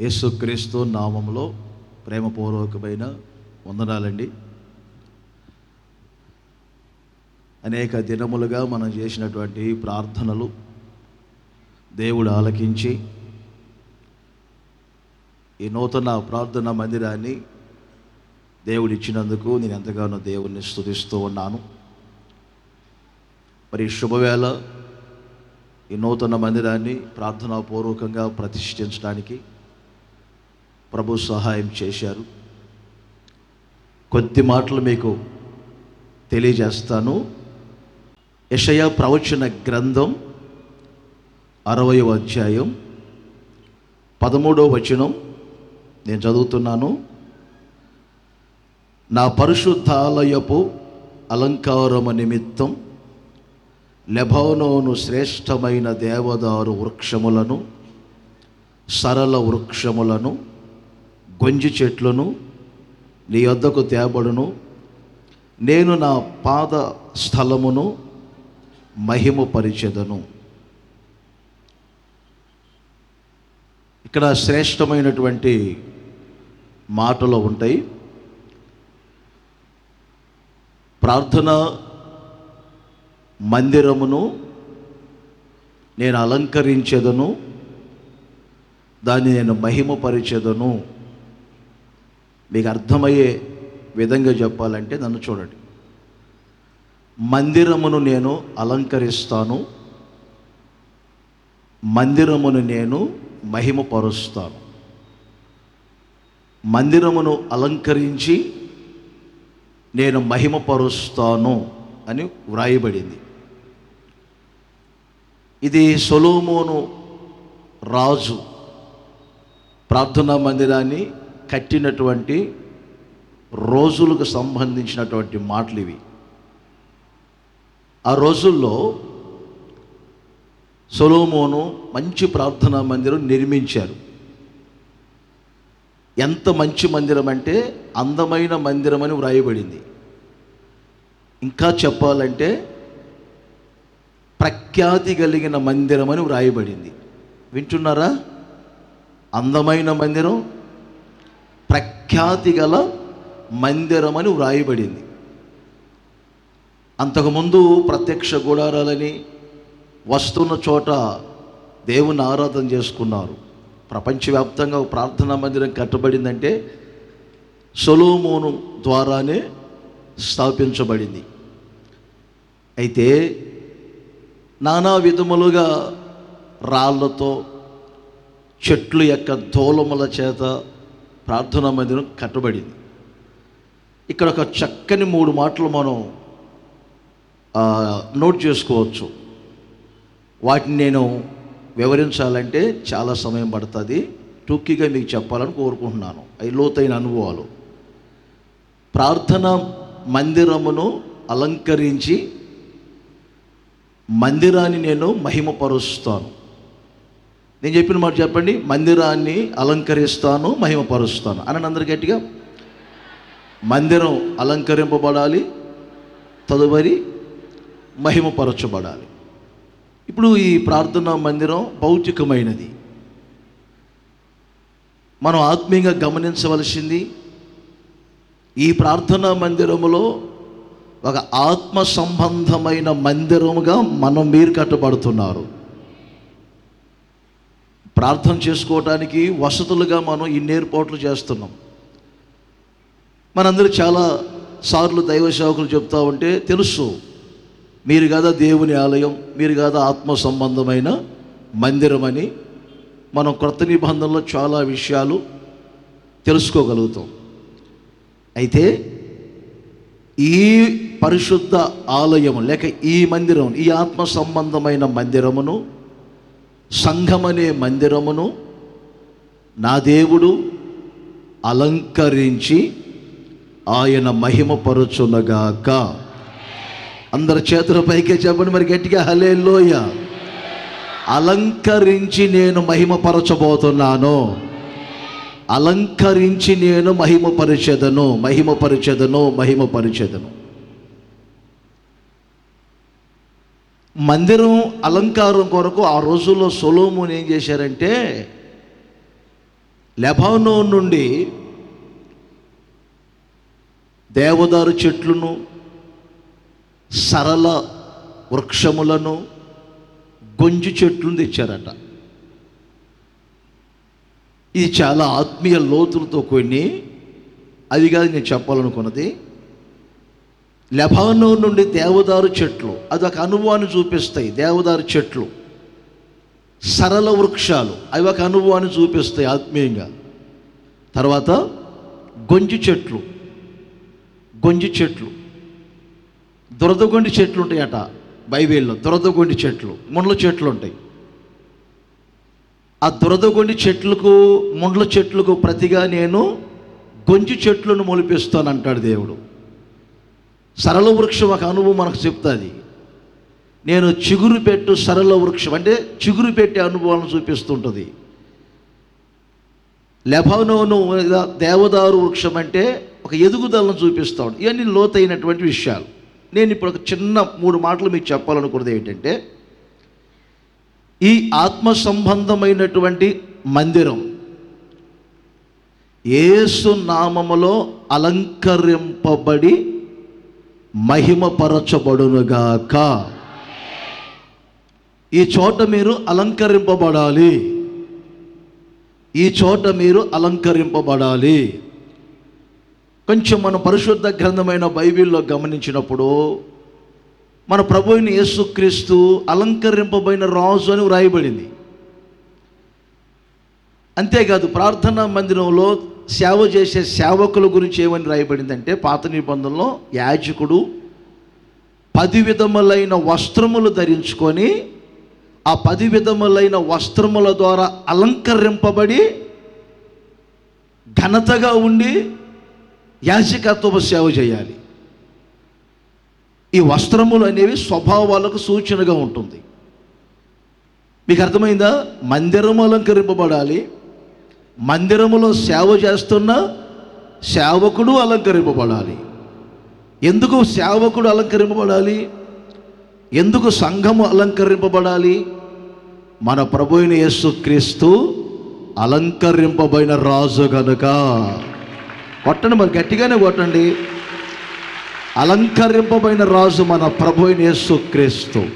యేసుక్రీస్తు నామంలో ప్రేమపూర్వకమైన వందనాలండి. అనేక దినములుగా మనం చేసినటువంటి ప్రార్థనలు దేవుడు ఆలకించి ఈ నూతన ప్రార్థన మందిరాన్ని దేవుడు ఇచ్చినందుకు నేను ఎంతగానో దేవుణ్ణి స్థుతిస్తూ ఉన్నాను. మరి శుభవేళ ఈ నూతన మందిరాన్ని ప్రార్థనాపూర్వకంగా ప్రతిష్ఠించడానికి ప్రభు సహాయం చేశారు. కొద్ది మాటలు మీకు తెలియజేస్తాను. యషయ ప్రవచన గ్రంథం అరవై అధ్యాయం పదమూడవ వచనం నేను చదువుతున్నాను. నా పరిశుద్ధాలయపు అలంకారము నిమిత్తం లెబోనోను శ్రేష్టమైన దేవదారు వృక్షములను సరళ వృక్షములను గొంజి చెట్లను నీ వద్దకు తేబడును. నేను నా పాద స్థలమును మహిమపరిచెదను. ఇక్కడ శ్రేష్టమైనటువంటి మాటలు ఉంటాయి. ప్రార్థన మందిరమును నేను అలంకరించెదను. దాన్ని నేను మహిమపరిచెదను. మీకు అర్థమయ్యే విధంగా చెప్పాలంటే నన్ను చూడండి. మందిరమును నేను అలంకరిస్తాను. మందిరమును నేను మహిమపరుస్తాను. మందిరమును అలంకరించి నేను మహిమపరుస్తాను అని వ్రాయబడింది. ఇది సొలోమోను రాజు ప్రార్థనా మందిరాన్ని కట్టినటువంటి రోజులకు సంబంధించినటువంటి మాటలు ఇవి ఆ రోజుల్లో సొలోమోను మంచి ప్రార్థనా మందిరం నిర్మించారు. ఎంత మంచి మందిరం అంటే అందమైన మందిరం అని వ్రాయబడింది. ఇంకా చెప్పాలంటే ప్రఖ్యాతి కలిగిన మందిరం అని వ్రాయబడింది. వింటున్నారా? అందమైన మందిరం ప్రఖ్యాతి గల మందిరం అని వ్రాయబడింది. అంతకుముందు ప్రత్యక్ష గుడారాలని వస్తున్న చోట దేవుని ఆరాధన చేసుకున్నారు. ప్రపంచవ్యాప్తంగా ప్రార్థనా మందిరం కట్టబడిందంటే సొలోమోను ద్వారానే స్థాపించబడింది. అయితే నానా విధములుగా రాళ్ళతో చెట్లు యొక్క తోలముల చేత ప్రార్థనా మందిరం కట్టబడింది. ఇక్కడ ఒక చక్కని మూడు మాటలు మనం నోట్ చేసుకోవచ్చు. వాటిని నేను వివరించాలంటే చాలా సమయం పడుతుంది. టూకీగా మీకు చెప్పాలని కోరుకుంటున్నాను. అవి లోతైన అనుభవాలు. ప్రార్థన మందిరమును అలంకరించి మందిరాన్ని నేను మహిమపరుస్తాను. నేను చెప్పిన మాట చెప్పండి మందిరాన్ని అలంకరిస్తాను మహిమపరుస్తాను. అని అందరు గట్టిగా. మందిరం అలంకరింపబడాలి తదుపరి మహిమపరచబడాలి. ఇప్పుడు ఈ ప్రార్థనా మందిరం భౌతికమైనది. మనం ఆత్మీయంగా గమనించవలసింది ఈ ప్రార్థనా మందిరములో ఒక ఆత్మ సంబంధమైన మందిరముగా మనం మీరు కట్టబడుతున్నారు. ప్రార్థన చేసుకోవటానికి వసతులుగా మనం ఇన్ని ఏర్పాట్లు చేస్తున్నాం. మనందరూ చాలా సార్లు దైవ సేవకులు చెప్తా ఉంటే తెలుసు మీరు కదా దేవుని ఆలయం మీరు కదా ఆత్మ సంబంధమైన మందిరం అని మనం క్రొత్త నిబంధనలో చాలా విషయాలు తెలుసుకోగలుగుతాం. అయితే ఈ పరిశుద్ధ ఆలయము లేక ఈ మందిరం ఈ ఆత్మ సంబంధమైన మందిరమును సంఘమనే మందిరమును నా దేవుడు అలంకరించి ఆయన మహిమపరుచునగాక. అందరి చేతుల పైకే చెప్పండి మరి గట్టిగా హలే లోయ అలంకరించి నేను మహిమపరచబోతున్నాను. అలంకరించి నేను మహిమపరిచెదను మహిమపరిచెదను మహిమపరిచెదను. మందిరం అలంకారం కొరకు ఆ రోజుల్లో సొలోమోన్ ఏం చేశారంటే లెబానో నుండి దేవదారు చెట్లను సరళ వృక్షములను గొంజు చెట్లను తెచ్చారట. ఇది చాలా ఆత్మీయ లోతులతో కొన్ని అది కాదు నేను చెప్పాలనుకున్నది. లెబానో నుండి దేవదారు చెట్లు అదొక అనుభవాన్ని చూపిస్తాయి దేవదారు చెట్లు. సరళ వృక్షాలు అవి ఒక అనుభవాన్ని చూపిస్తాయి ఆత్మీయంగా. తర్వాత గొంజి చెట్లు గొంజి చెట్లు. దురదగొండి చెట్లు ఉంటాయట బైబిల్లో దురదగొండి చెట్లు ముండ్ల చెట్లు ఉంటాయి. ఆ దురదగొండి చెట్లకు ముండ్ల చెట్లకు ప్రతిగా నేను గొంజి చెట్లను మొలిపిస్తాను అంటాడు దేవుడు. సరళ వృక్షం ఒక అనుభవం మనకు చెప్తుంది. నేను చిగురు పెట్టు సరళ వృక్షం అంటే చిగురు పెట్టే అనుభవాలను చూపిస్తుంటుంది. లెబానోను లేదా దేవదారు వృక్షం అంటే ఒక ఎదుగుదలను చూపిస్తాడు ఇవన్నీ లోతైనటువంటి విషయాలు. నేను ఇప్పుడు ఒక చిన్న మూడు మాటలు మీకు చెప్పాలనుకున్నది ఏంటంటే ఈ ఆత్మ సంబంధమైనటువంటి మందిరం ఏసు నామములో అలంకరింపబడి మహిమపరచబడునుగాక. ఈ చోట మీరు అలంకరింపబడాలి. ఈ చోట మీరు అలంకరింపబడాలి. కొంచెం మన పరిశుద్ధ గ్రంథమైన బైబిల్లో గమనించినప్పుడు మన ప్రభువుని యేసుక్రీస్తు అలంకరింపబడిన రాజు అని వ్రాయబడింది. అంతేకాదు ప్రార్థనా మందిరంలో సేవ చేసే సేవకుల గురించి ఏమని రాయబడిందంటే పాత నిబంధనలో యాజకుడు పది విధములైన వస్త్రములు ధరించుకొని ఆ పది విధములైన వస్త్రముల ద్వారా అలంకరింపబడి ఘనతగా ఉండి యాజకత్వ సేవ చేయాలి. ఈ వస్త్రములు అనేవి స్వభావాలకు సూచనగా ఉంటుంది. మీకు అర్థమైందా? మందిరము అలంకరింపబడాలి మందిరములో సేవ చేస్తున్న సేవకుడు అలంకరింపబడాలి. ఎందుకు సేవకుడు అలంకరింపబడాలి? ఎందుకు సంఘము అలంకరింపబడాలి? మన ప్రభు అయిన యేసుక్రీస్తు అలంకరింపబడిన రాజు గనుక. కొట్టండి మరి గట్టిగానే కొట్టండి. అలంకరింపబడిన రాజు మన ప్రభు అయిన యేసుక్రీస్తు.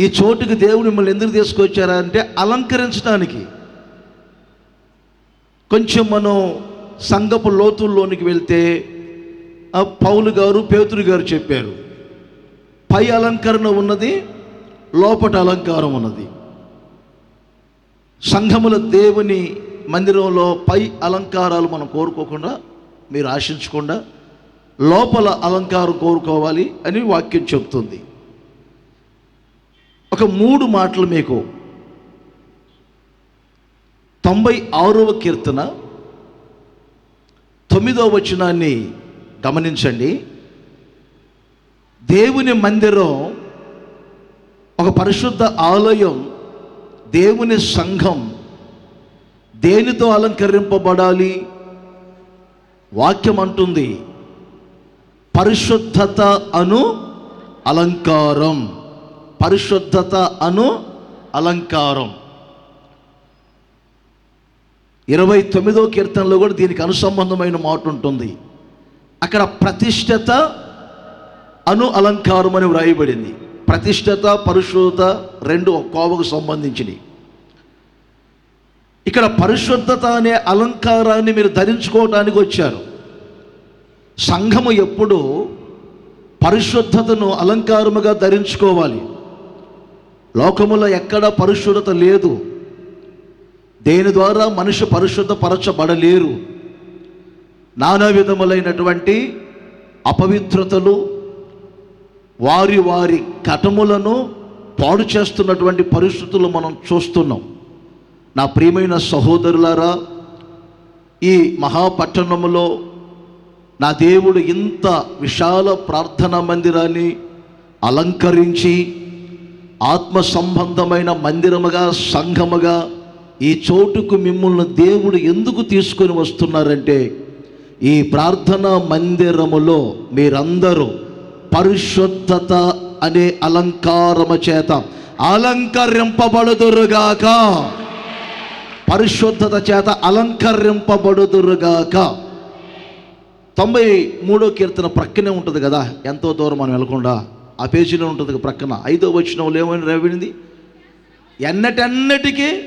ఈ చోటుకి దేవుడు మిమ్మల్ని ఎందుకు తీసుకొచ్చారంటే అలంకరించడానికి. కొంచెం మనం సంఘపు లోతుల్లోనికి వెళ్తే ఆ పౌలు గారు పేతురు గారు చెప్పారు పై అలంకరణ ఉన్నది లోపట అలంకారం ఉన్నది. సంఘముల దేవుని మందిరంలో పై అలంకారాలు మనం కోరుకోకుండా మీరు ఆశించకుండా లోపల అలంకారం కోరుకోవాలి అని వాక్యం చెప్తుంది. ఒక మూడు మాటలు మీకు తొంభై ఆరవ కీర్తన తొమ్మిదవ వచనాన్ని గమనించండి. దేవుని మందిరం ఒక పరిశుద్ధ ఆలయం దేవుని సంఘం దేనితో అలంకరింపబడాలి? వాక్యం అంటుంది పరిశుద్ధత అను అలంకారం. పరిశుద్ధత అను అలంకారం. ఇరవై తొమ్మిదో కీర్తనలో కూడా దీనికి అనుసంబంధమైన మాట ఉంటుంది. అక్కడ ప్రతిష్టత అను అలంకారం అని వ్రాయబడింది. ప్రతిష్టత పరిశుద్ధత రెండు కోవకు సంబంధించినవి. ఇక్కడ పరిశుద్ధత అనే అలంకారాన్ని మీరు ధరించుకోవడానికి వచ్చారు. సంఘము ఎప్పుడు పరిశుద్ధతను అలంకారముగా ధరించుకోవాలి. లోకములో ఎక్కడ పరిశుద్ధత లేదు. దేని ద్వారా మనిషి పరిశుద్ధపరచబడలేరు? నానా విధములైనటువంటి అపవిత్రతలు వారి వారి కటములను పాడు చేస్తున్నటువంటి పరిస్థితులు మనం చూస్తున్నాం. నా ప్రియమైన సహోదరులారా ఈ మహాపట్టణములో నా దేవుడు ఇంత విశాల ప్రార్థనా మందిరాన్ని అలంకరించి ఆత్మ సంబంధమైన మందిరముగా సంఘముగా ఈ చోటుకు మిమ్మల్ని దేవుడు ఎందుకు తీసుకొని వస్తున్నారంటే ఈ ప్రార్థనా మందిరములో మీరందరూ పరిశుద్ధత అనే అలంకారము చేత అలంకరింపబడుదురుగాక. పరిశుద్ధత చేత అలంకరింపబడుదురుగాక. తొంభై మూడో కీర్తన ప్రక్కనే ఉంటుంది కదా ఎంతో దూరం మనం వెళ్ళకుండా. ఆ పేజీలో ఉంటుంది ప్రక్కన. ఐదో వచ్చిన ఏమైనా రాబడింది ఎన్నటెన్నటికీ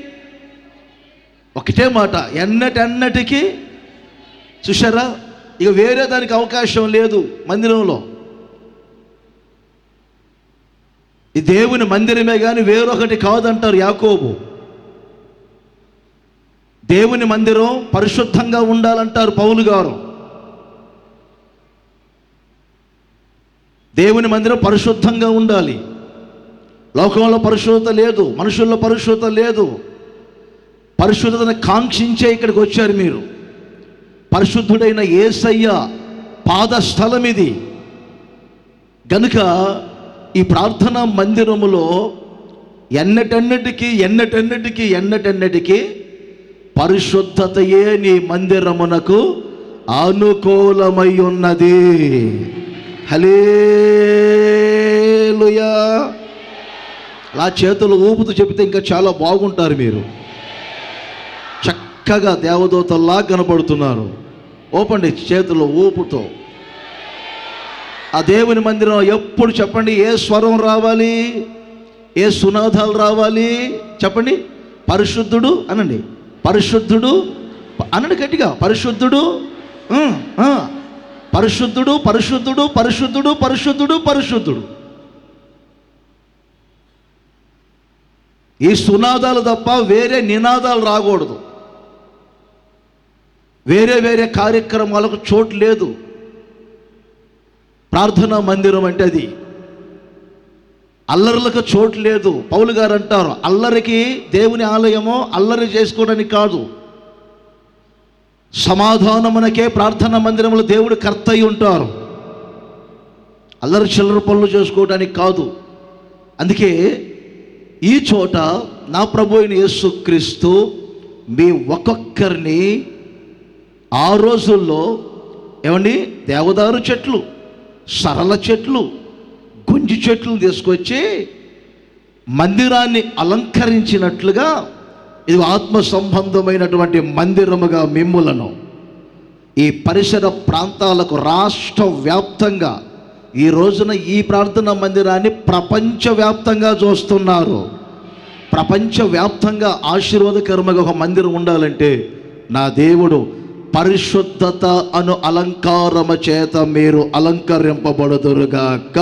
ఒకటే మాట ఎన్నటెన్నటికీ చూసారా ఇక వేరే దానికి అవకాశం లేదు మందిరంలో. ఈ దేవుని మందిరమే కానీ వేరొకటి కాదంటారు యాకోబు. దేవుని మందిరం పరిశుద్ధంగా ఉండాలంటారు పౌలు గారు. దేవుని మందిరం పరిశుద్ధంగా ఉండాలి. లోకంలో పరిశుద్ధత లేదు మనుషుల్లో పరిశుద్ధత లేదు. పరిశుద్ధతను కాంక్షించే ఇక్కడికి వచ్చారు మీరు. పరిశుద్ధుడైన ఏసయ్య పాదస్థలం ఇది గనుక ఈ ప్రార్థనా మందిరములో ఎన్నటన్నిటికీ ఎన్నటన్నిటికీ ఎన్నటన్నిటికీ పరిశుద్ధతయే నీ మందిరమునకు అనుకూలమై ఉన్నది హలేలుయా అలా చేతులు ఊపుతూ చెబితే ఇంకా చాలా బాగుంటారు మీరు. చక్కగా దేవదూతల్లా కనపడుతున్నారు. ఓపండి చేతులు ఊపుతో. ఆ దేవుని మందిరం ఎప్పుడు చెప్పండి ఏ స్వరం రావాలి? ఏ సునాదాలు రావాలి? చెప్పండి పరిశుద్ధుడు అనండి. పరిశుద్ధుడు అనండి గట్టిగా పరిశుద్ధుడు పరిశుద్ధుడు పరిశుద్ధుడు పరిశుద్ధుడు పరిశుద్ధుడు పరిశుద్ధుడు. ఈ సునాదాలు తప్ప వేరే నినాదాలు రాకూడదు. వేరే వేరే కార్యక్రమాలకు చోటు లేదు. ప్రార్థనా మందిరం అంటే అది. అల్లర్లకు చోటు లేదు. పౌలు గారు అంటారు అల్లరికి దేవుని ఆలయమో అల్లరి చేసుకోవడానికి కాదు. సమాధానమునకే ప్రార్థనా మందిరంలో దేవుడు కర్త అయి ఉంటారు. అల్లరి చిల్లర పనులు చేసుకోవడానికి కాదు. అందుకే ఈ చోట నా ప్రభు అయిన యేసుక్రీస్తు మీ ఒక్కొక్కరిని ఆ రోజుల్లో ఏమండి? దేవదారు చెట్లు సరళ చెట్లు గుంజి చెట్లు తీసుకొచ్చి మందిరాన్ని అలంకరించినట్లుగా ఇది ఆత్మ సంబంధమైనటువంటి మందిరముగా మిమ్ములను. ఈ పరిసర ప్రాంతాలకు రాష్ట్ర వ్యాప్తంగా ఈ రోజున ఈ ప్రార్థన మందిరాన్ని ప్రపంచవ్యాప్తంగా చూస్తున్నారు. ప్రపంచవ్యాప్తంగా ఆశీర్వాదకరమగా ఒక మందిరం ఉండాలంటే నా దేవుడు పరిశుద్ధత అను అలంకారము చేత మీరు అలంకరింపబడుదురుగాక.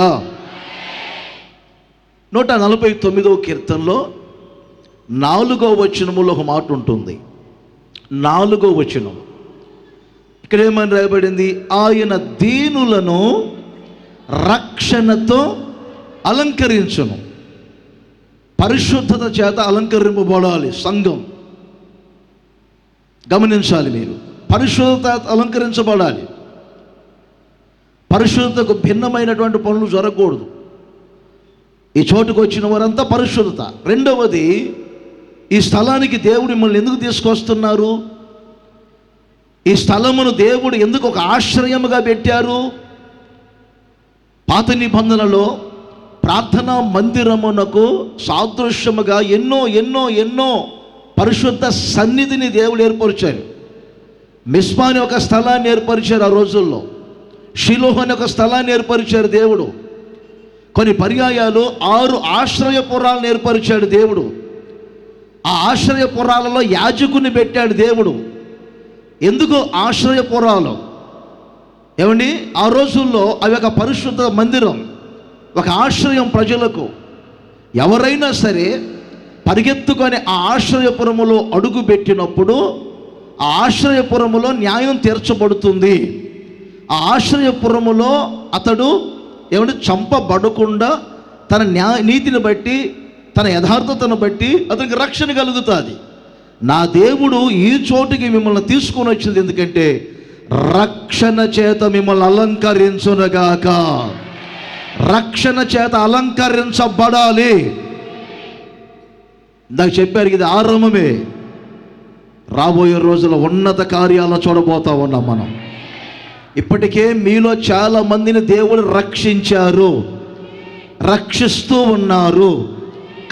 నూట నలభై తొమ్మిదవ కీర్తనలో నాలుగో వచనములో ఒక మాట ఉంటుంది. నాలుగో వచనం. ఇక్కడ ఏమని రాయబడింది? ఆయన దీనులను రక్షణతో అలంకరించును. పరిశుద్ధత చేత అలంకరింపబడాలి సంఘం. గమనించాలి మీరు. పరిశుద్ధత అలంకరించబడాలి. పరిశుద్ధతకు భిన్నమైనటువంటి పనులు జరగకూడదు. ఈ చోటుకు వచ్చిన వారంతా పరిశుద్ధత. రెండవది ఈ స్థలానికి దేవుడు మిమ్మల్ని ఎందుకు తీసుకొస్తున్నారు? ఈ స్థలమును దేవుడు ఎందుకు ఒక ఆశ్రయముగా పెట్టారు? పాత నిబంధనలో ప్రార్థనా మందిరమునకు సాదృశ్యముగా ఎన్నో ఎన్నో ఎన్నో పరిశుద్ధ సన్నిధిని దేవుడు ఏర్పరిచారు మిస్మా అనే ఒక స్థలాన్ని ఏర్పరిచారు ఆ రోజుల్లో. షిలోహ్ అనే ఒక స్థలాన్ని ఏర్పరిచారు దేవుడు. కొన్ని పర్యాయాలు ఆరు ఆశ్రయపురాలను ఏర్పరిచాడు దేవుడు. ఆ ఆశ్రయపురాలలో యాజకుని పెట్టాడు దేవుడు. ఎందుకు ఆశ్రయపురాలు ఏమండి? ఆ రోజుల్లో అవి ఒక పరిశుద్ధ మందిరం ఒక ఆశ్రయం ప్రజలకు. ఎవరైనా సరే పరిగెత్తుకొని ఆ ఆశ్రయపురములో అడుగు పెట్టినప్పుడు ఆ ఆశ్రయపురములో న్యాయం తీర్చబడుతుంది. ఆ ఆశ్రయపురములో అతడు ఏమంటే చంపబడకుండా తన న్యాయ నీతిని బట్టి తన యథార్థతను బట్టి అతనికి రక్షణ కలుగుతుంది. నా దేవుడు ఈ చోటుకి మిమ్మల్ని తీసుకొని వచ్చింది ఎందుకంటే రక్షణ చేత మిమ్మల్ని అలంకరించునగాక. రక్షణ చేత అలంకరించబడాలి. ఇందాక చెప్పారు ఇది ఆరంభమే. రాబోయే రోజుల ఉన్నత కార్యాలను చూడబోతా ఉన్నాం మనం. ఇప్పటికే మీలో చాలా మందిని దేవుడు రక్షించారు. రక్షిస్తూ ఉన్నారు.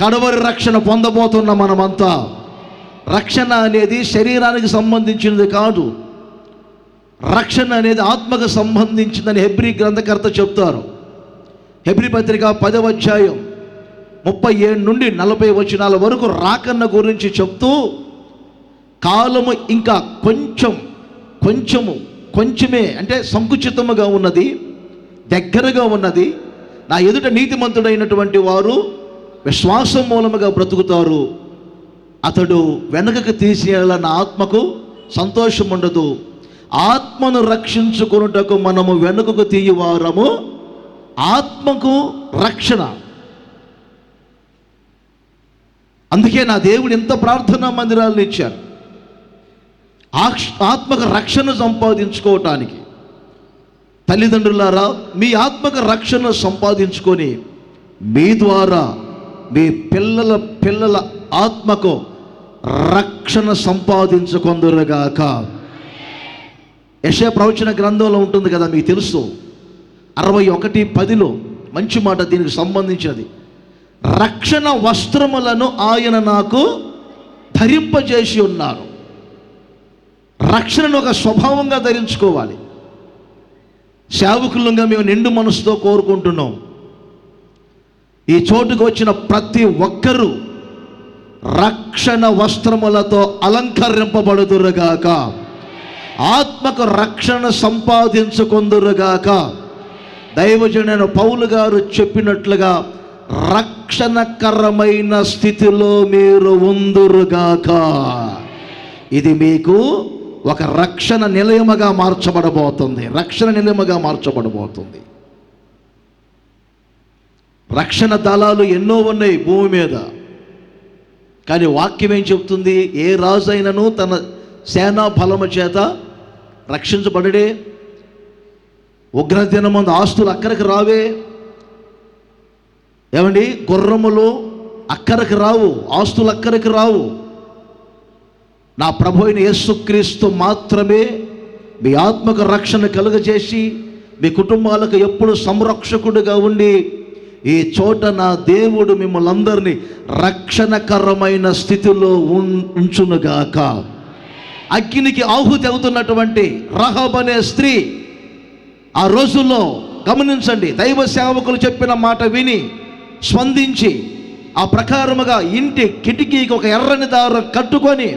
కడవరి రక్షణ పొందబోతున్నాం మనమంతా. రక్షణ అనేది శరీరానికి సంబంధించినది కాదు. రక్షణ అనేది ఆత్మకు సంబంధించిందని హెబ్రి గ్రంథకర్త చెప్తారు. హెబ్రి పత్రిక పదవ అధ్యాయం ముప్పై ఏడు నుండి నలభై వచనాల వరకు రాకన్న గురించి చెప్తూ కాలము ఇంకా కొంచెం కొంచెము కొంచెమే అంటే సంకుచితముగా ఉన్నది దగ్గరగా ఉన్నది. నా ఎదుట నీతిమంతుడైనటువంటి వారు విశ్వాసం మూలముగా బ్రతుకుతారు. అతడు వెనకకు తీసేయాలన్న ఆత్మకు సంతోషం ఉండదు ఆత్మను రక్షించుకొనుటకు మనము వెనుకకు తీయవారము ఆత్మకు రక్షణ. అందుకే నా దేవుడు ఎంత ప్రార్థనా మందిరాలను ఇచ్చారు. ఆత్మక రక్షణ సంపాదించుకోవటానికి. తల్లిదండ్రులారా మీ ఆత్మక రక్షణ సంపాదించుకొని మీ ద్వారా మీ పిల్లల పిల్లల ఆత్మకు రక్షణ సంపాదించుకొందరుగాక. యశ ప్రవచన గ్రంథంలో ఉంటుంది కదా మీకు తెలుసు. అరవై ఒకటి పదిలో మంచి మాట దీనికి సంబంధించినది. రక్షణ వస్త్రములను ఆయన నాకు ధరింపజేసి ఉన్నారు. రక్షణను ఒక స్వభావంగా ధరించుకోవాలి. సేవకులంగా మేము నిండు మనసుతో కోరుకుంటున్నాం. ఈ చోటుకు వచ్చిన ప్రతి ఒక్కరూ రక్షణ వస్త్రములతో అలంకరింపబడుదురుగాక. ఆత్మకు రక్షణ సంపాదించుకుందురుగాక. దైవజనైన పౌలు గారు చెప్పినట్లుగా రక్షణకరమైన స్థితిలో మీరు ఉందురుగాక. ఇది మీకు ఒక రక్షణ నిలయముగా మార్చబడబోతుంది. రక్షణ నిలయముగా మార్చబడబోతుంది. రక్షణ దళాలు ఎన్నో ఉన్నాయి భూమి మీద. కానీ వాక్యం ఏం చెప్తుంది? ఏ రాజు అయినను తన సేనా ఫలము చేత రక్షించబడడే ఉగ్రదినమందు ఆస్తులు అక్కడికి రావే. ఏమండి? గుర్రములు అక్కడికి రావు ఆస్తులు అక్కడికి రావు. నా ప్రభు అయిన యేసుక్రీస్తు మాత్రమే మీ ఆత్మకు రక్షణ కలుగజేసి మీ కుటుంబాలకు ఎప్పుడు సంరక్షకుడిగా ఉండి ఈ చోట నా దేవుడు మిమ్మల్ని అందరినీ రక్షణకరమైన స్థితిలో ఉంచునుగాక. అగ్నికి ఆహుతి అవుతున్నటువంటి రహబ్ అనే స్త్రీ ఆ రోజుల్లో గమనించండి దైవ సేవకులు చెప్పిన మాట విని స్పందించి ఆ ప్రకారముగా ఇంటి కిటికీకి ఒక ఎర్రని దారు కట్టుకొని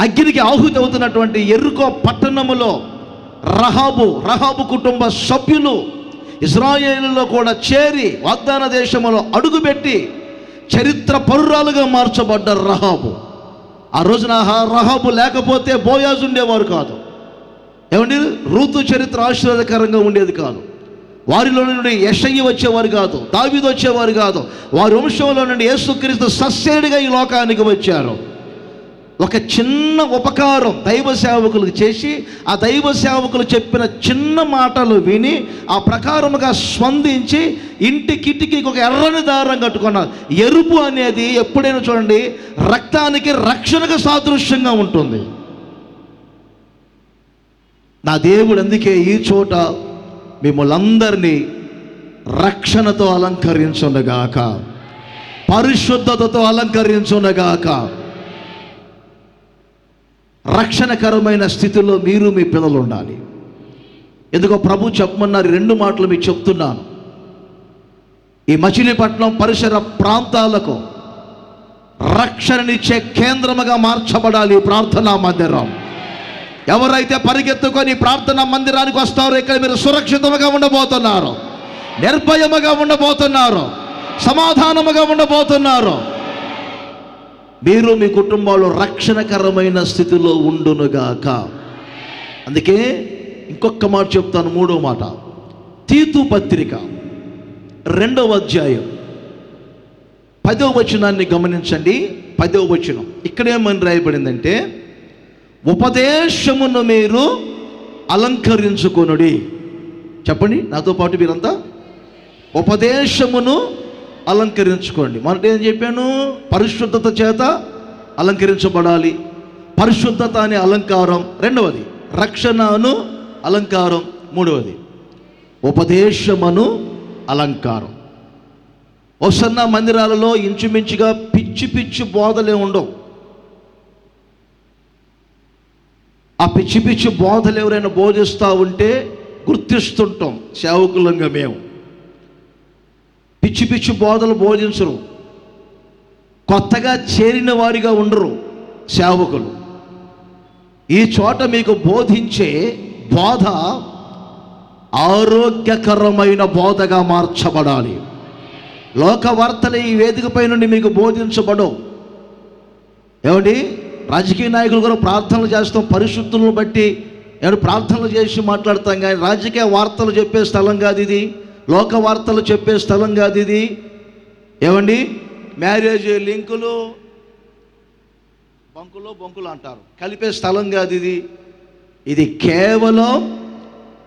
అగ్నికి ఆహుతి అవుతున్నటువంటి ఎరుకో పట్టణములో రహాబు రహాబు కుటుంబ సభ్యులు ఇజ్రాయేలులో కూడా చేరి వాగ్దాన దేశములో అడుగుపెట్టి చరిత్ర పరురాలుగా మార్చబడ్డారు రహాబు. ఆ రోజున రహాబు లేకపోతే బోయాజు ఉండేవారు కాదు. ఏమండి? ఋతు చరిత్ర ఆశీర్వాదకరంగా ఉండేది కాదు. వారిలో నుండి యశయ్య వచ్చేవారు కాదు దావీదు వచ్చేవారు కాదు. వారి వంశంలో నుండి యేసుక్రీస్తు సస్సేడిగా ఈ లోకానికి వచ్చారు. ఒక చిన్న ఉపకారం దైవ సేవకులకు చేసి ఆ దైవ సేవకులు చెప్పిన చిన్న మాటలు విని ఆ ప్రకారముగా స్పందించి ఇంటి కిటికీకి ఒక ఎర్రని దారం కట్టుకున్నారు ఎరుపు అనేది ఎప్పుడైనా చూడండి రక్తానికి రక్షణకు సాదృశ్యంగా ఉంటుంది. నా దేవుడు అందుకే ఈ చోట మిమ్మల్ని అందరినీ రక్షణతో అలంకరించుండగాక పరిశుద్ధతతో అలంకరించుండగాక రక్షణకరమైన స్థితిలో మీరు మీ పిల్లలు ఉండాలి ఎందుకో ప్రభు చెప్పమన్నారు రెండు మాటలు మీకు చెప్తున్నాను. ఈ మచిలీపట్నం పరిసర ప్రాంతాలకు రక్షణనిచ్చే కేంద్రముగా మార్చబడాలి ప్రార్థనా మందిరం. ఎవరైతే పరిగెత్తుకొని ప్రార్థనా మందిరానికి వస్తారో ఇక్కడ మీరు సురక్షితముగా ఉండబోతున్నారు. నిర్భయముగా ఉండబోతున్నారు. సమాధానముగా ఉండబోతున్నారు. మీరు మీ కుటుంబాలు రక్షణకరమైన స్థితిలో ఉండునుగాక. అందుకే ఇంకొక మాట చెప్తాను మూడో మాట. తీతు పత్రిక రెండవ అధ్యాయం. పదవ వచనాన్ని గమనించండి పదవ వచనం. ఇక్కడేమని రాయబడిందంటే ఉపదేశమును మీరు అలంకరించుకొనుడి. చెప్పండి నాతో పాటు మీరంతా. ఉపదేశమును అలంకరించుకోండి. మొదట ఏం చెప్పాను? పరిశుద్ధత చేత అలంకరించబడాలి. పరిశుద్ధత అనే అలంకారం రెండవది. రక్షణను అలంకారం మూడవది. ఉపదేశమను అలంకారం. వసన్న మందిరాలలో ఇంచుమించుగా పిచ్చి పిచ్చి బోధలే ఉండవు. ఆ పిచ్చి పిచ్చి బోధలు ఎవరైనా బోధిస్తూ ఉంటే గుర్తిస్తుంటాం. సేవకులంగా మేము. పిచ్చి పిచ్చి బోధలు బోధించరు. కొత్తగా చేరిన వారిగా ఉండరు సేవకులు. ఈ చోట మీకు బోధించే బోధ ఆరోగ్యకరమైన బోధగా మార్చబడాలి. లోకవార్తలు ఈ వేదికపై నుండి మీకు బోధించబడవు. ఏమండి? రాజకీయ నాయకులు కూడా ప్రార్థనలు చేస్తాం పరిశుద్ధులను బట్టి. ఏమంటే ప్రార్థనలు చేసి మాట్లాడతాం కానీ రాజకీయ వార్తలు చెప్పే స్థలం కాదు ఇది. లోక వార్తలు చెప్పే స్థలం కాదు ఇది. ఏమండి? మ్యారేజ్ లింకులు బంకులో బొంకులు అంటారు. కలిపే స్థలం కాదు ఇది. ఇది కేవలం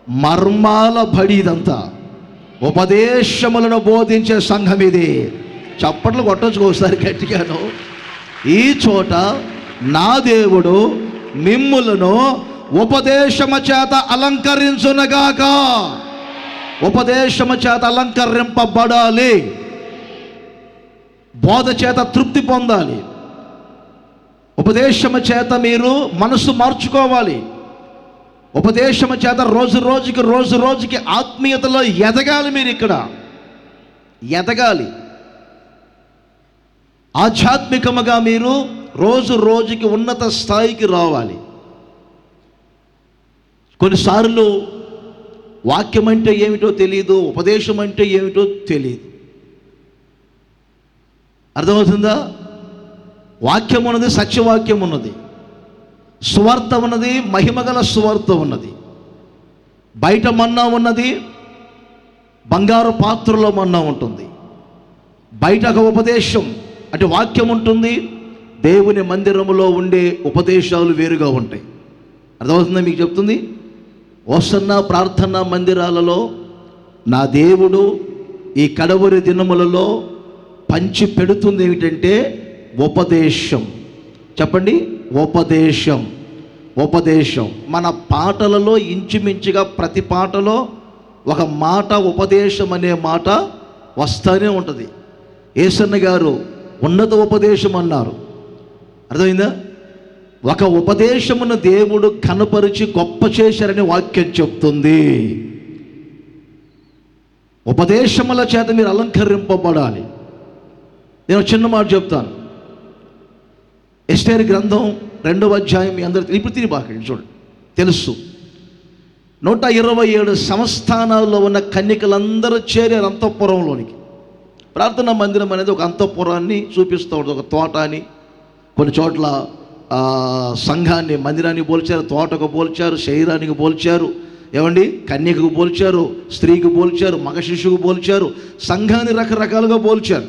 మర్మాల బడి ఇదంతా. ఉపదేశములను బోధించే సంఘం ఇది. చప్పట్లు కొట్టచ్చు ఒకసారి గట్టిగాను. ఈ చోట నా దేవుడు మిమ్ములను ఉపదేశము చేత అలంకరించునగాక. ఉపదేశము చేత అలంకరింపబడాలి. బోధ చేత తృప్తి పొందాలి. ఉపదేశము చేత మీరు మనసు మార్చుకోవాలి. ఉపదేశము చేత రోజు రోజుకి రోజు రోజుకి ఆత్మీయతలో ఎదగాలి మీరు ఇక్కడ. ఎదగాలి. ఆధ్యాత్మికముగా మీరు రోజు రోజుకి ఉన్నత స్థాయికి రావాలి. కొన్నిసార్లు వాక్యం అంటే ఏమిటో తెలియదు ఉపదేశం అంటే ఏమిటో తెలియదు అర్థమవుతుందా? వాక్యం ఉన్నది సత్యవాక్యం ఉన్నది సువార్త ఉన్నది మహిమగల సువార్త ఉన్నది బయట మన్నా ఉన్నది బంగారు పాత్రలో మన్నా ఉంటుంది. బయట ఒక ఉపదేశం అంటే వాక్యం ఉంటుంది దేవుని మందిరములో ఉండే ఉపదేశాలు వేరుగా ఉంటాయి. అర్థమవుతుందా మీకు చెప్తుంది? వస్తున్న ప్రార్థన మందిరాలలో నా దేవుడు ఈ కడవరి దినములలో పంచి పెడుతుంది ఏమిటంటే ఉపదేశం. చెప్పండి? ఉపదేశం. ఉపదేశం. మన పాటలలో ఇంచుమించుగా ప్రతి పాటలో ఒక మాట ఉపదేశం అనే మాట వస్తూనే ఉంటుంది. ఏసన్న గారు ఉన్నత ఉపదేశం అన్నారు. అర్థమైందా? ఒక ఉపదేశమును దేవుడు కనపరిచి గొప్ప చేశారని వాక్యం చెప్తుంది. ఉపదేశముల చేత మీరు అలంకరింపబడాలి. నేను చిన్న మాట చెప్తాను. ఎస్టేర్ గ్రంథం రెండవ అధ్యాయం మీ అందరూ ఇప్పుడు తిని బాకండి చూడండి తెలుసు. నూట ఇరవై ఏడు సంస్థానాల్లో ఉన్న కన్యకలందరూ చేరారు అంతఃపురంలోనికి. ప్రార్థనా మందిరం అనేది ఒక అంతఃపురాన్ని చూపిస్తూ ఉంటుంది. ఒక తోట అని కొన్ని చోట్ల సంఘాన్ని మందిరానికి పోల్చారు తోటకు పోల్చారు శరీరానికి పోల్చారు. ఏమండి? కన్యకు పోల్చారు స్త్రీకి పోల్చారు మగ శిశువుకు పోల్చారు సంఘాన్ని రకరకాలుగా పోల్చారు.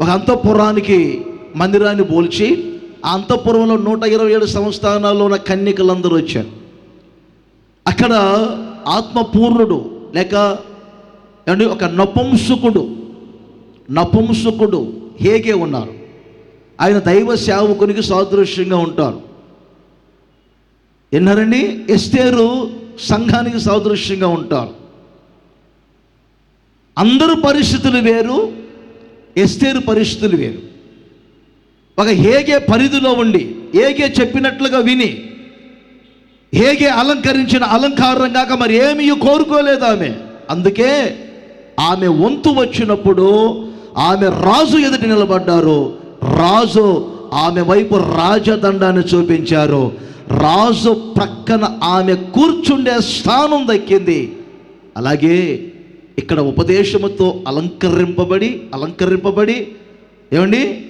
ఒక అంతఃపురానికి మందిరాన్ని పోల్చి ఆ అంతఃపురంలో నూట ఇరవై ఏడు సంస్థానాల్లో ఉన్న కన్యకలందరూ వచ్చారు. అక్కడ ఆత్మపూర్ణుడు లేక ఏమండి? ఒక నపుంసుకుడు నపుంసుకుడు హేగే ఉన్నారు. ఆయన దైవ సేవకునికి సాదృశ్యంగా ఉంటారు. విన్నారండి ఎస్తేరు సంఘానికి సాదృశ్యంగా ఉంటారు. అందరు పరిస్థితులు వేరు ఎస్తేరు పరిస్థితులు వేరు. ఒక హేగే పరిధిలో ఉండి ఏగే చెప్పినట్లుగా విని హేగే అలంకరించిన అలంకారం కాక మరి ఏమీ కోరుకోలేదు ఆమె. అందుకే ఆమె వంతు వచ్చినప్పుడు ఆమె రాజు ఎదుటి నిలబడ్డారు. రాజు ఆమె వైపు రాజదండాన్ని చూపించారు. రాజు ప్రక్కన ఆమె కూర్చుండే స్థానం దక్కింది. అలాగే ఇక్కడ ఉపదేశముతో అలంకరింపబడి అలంకరింపబడి ఏమండి?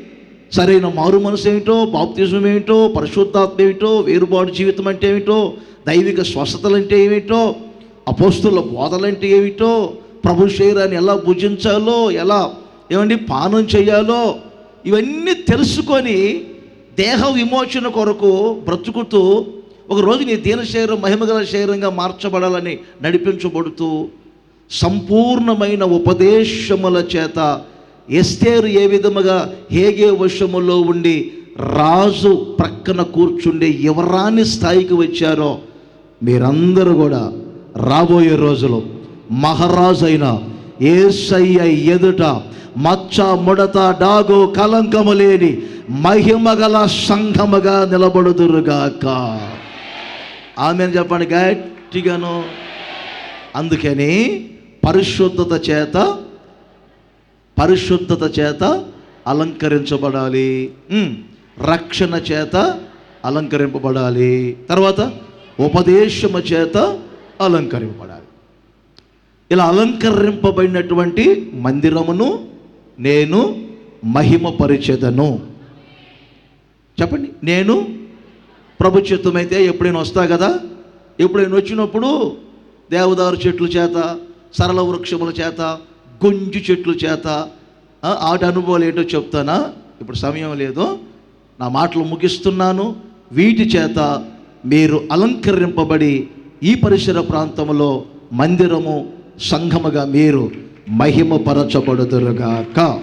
సరైన మారు మనసు ఏమిటో బాప్తిజం ఏమిటో పరిశుద్ధాత్మ ఏమిటో వేరుబాటు జీవితం అంటే ఏమిటో దైవిక స్వస్థతలు అంటే ఏమిటో అపోస్తుల బోధలంటే ఏమిటో ప్రభు శరీరాన్ని ఎలా భుజించాలో ఎలా ఏమండి పానం చేయాలో ఇవన్నీ తెలుసుకొని దేహ విమోచన కొరకు బ్రతుకుతూ ఒకరోజు నీ దీన శరీరం మహిమగల శరీరంగా మార్చబడాలని నడిపించబడుతూ సంపూర్ణమైన ఉపదేశముల చేత ఎస్తేరు ఏ విధముగా హేగే వశములో ఉండి రాజు ప్రక్కన కూర్చుండే ఎవరాని స్థాయికి వచ్చారో మీరందరూ కూడా రాబోయే రోజులు మహారాజు అయిన ఏసయ్య ఎదుట మచ్చ ముడత డాగు కలంకము లేని మహిమగల సంఘముగా నిలబడుదురుగాక. ఆమె చెప్పండి గట్టిగాను. అందుకని పరిశుద్ధత చేత పరిశుద్ధత చేత అలంకరించబడాలి. రక్షణ చేత అలంకరింపబడాలి. తర్వాత ఉపదేశము చేత అలంకరింపబడాలి. ఇలా అలంకరింపబడినటువంటి మందిరమును నేను మహిమపరిచేదను. చెప్పండి నేను ప్రభుత్వమైతే ఎప్పుడైనా వస్తా కదా? ఎప్పుడైనా వచ్చినప్పుడు దేవదారు చెట్ల చేత సరళ వృక్షముల చేత గుంజు చెట్ల చేత ఆట అనుభవాలు ఏంటో చెప్తానా? ఇప్పుడు సమయం లేదు. నా మాటలు ముగిస్తున్నాను. వీటి చేత మీరు అలంకరింపబడి ఈ పరిసర ప్రాంతంలో మందిరము సంఘముగా మీరు మహిమపరచబడుదురుగాక.